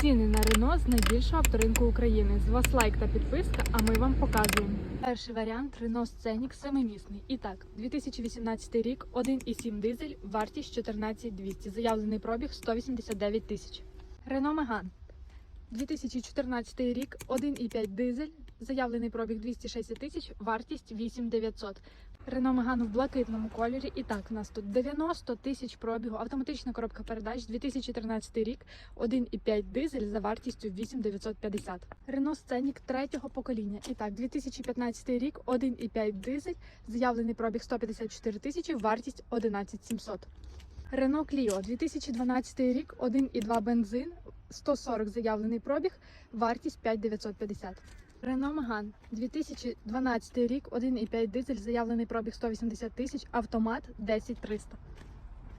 Ціни на Рено з найбільшого авторинку України. З вас лайк та підписка, а ми вам показуємо. Перший варіант Рено Сценік семимісний. І так, 2018 рік, 1,7 дизель, вартість 14200, заявлений пробіг 189 тисяч. Рено Меган. 2014 рік, 1,5 дизель, заявлений пробіг 260 тисяч, вартість 8900. Renault Megane в блакитному кольорі. І так, у нас тут 90 тисяч пробігу, автоматична коробка передач, 2014 рік, 1,5 дизель за вартістю 8950. Renault Scenic третього покоління. І так, 2015 рік, 1,5 дизель, заявлений пробіг 154 тисячі, вартість 11700. Renault Clio 2012 рік, 1,2 бензин, 140 заявлений пробіг, вартість 5950. Renault Megane 2012 рік, 1,5 дизель, заявлений пробіг 180 тисяч, автомат 10300.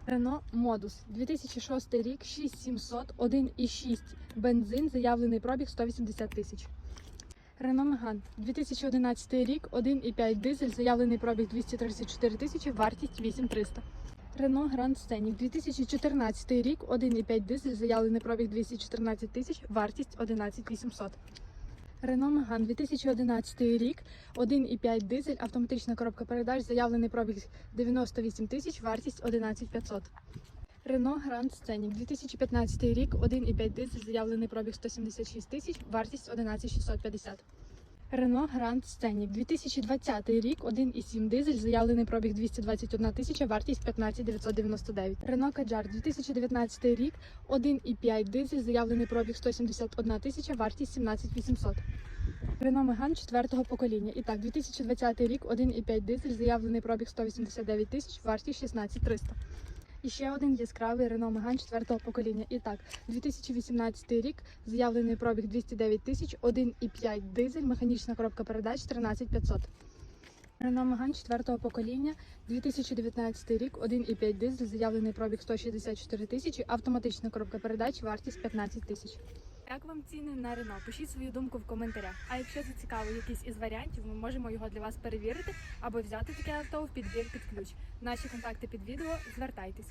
Renault Modus 2006 рік, 6700, 1,6 бензин, заявлений пробіг 180 тисяч. Renault Megane 2011 рік, 1,5 дизель, заявлений пробіг 234 тисячі, вартість 8300. Renault Grand Scenic 2014 рік, 1,5 дизель, заявлений пробіг 214 тисяч, вартість 11800. Renault Megane 2011 рік, 1,5 дизель, автоматична коробка передач, заявлений пробіг 98 тисяч, вартість 11500. Renault Grand Scenic 2015 рік, 1,5 дизель, заявлений пробіг 176 тисяч, вартість 11650. Renault Grand Scenic 2020 рік, 1,7 дизель, заявлений пробіг 221 тисяча, вартість 15999. Renault Kadjar 2019 рік, 1,5 дизель, заявлений пробіг 171 тисяча, вартість 17800. Renault Megane четвертого покоління. І так, 2020 рік, 1,5 дизель, заявлений пробіг 189 тисяч, вартість 16300. І ще один яскравий Renault Megane четвертого покоління. І так, 2018 рік, заявлений пробіг 209 тисяч, 1,5 дизель, механічна коробка передач 13500. Renault Megane четвертого покоління, 2019 рік, 1,5 дизель, заявлений пробіг 164 тисячі, автоматична коробка передач, вартість 15 тисяч. Як вам ціни на Рено? Пишіть свою думку в коментарях. А якщо зацікавив якийсь із варіантів, ми можемо його для вас перевірити або взяти таке авто в підбір під ключ. Наші контакти під відео. Звертайтесь.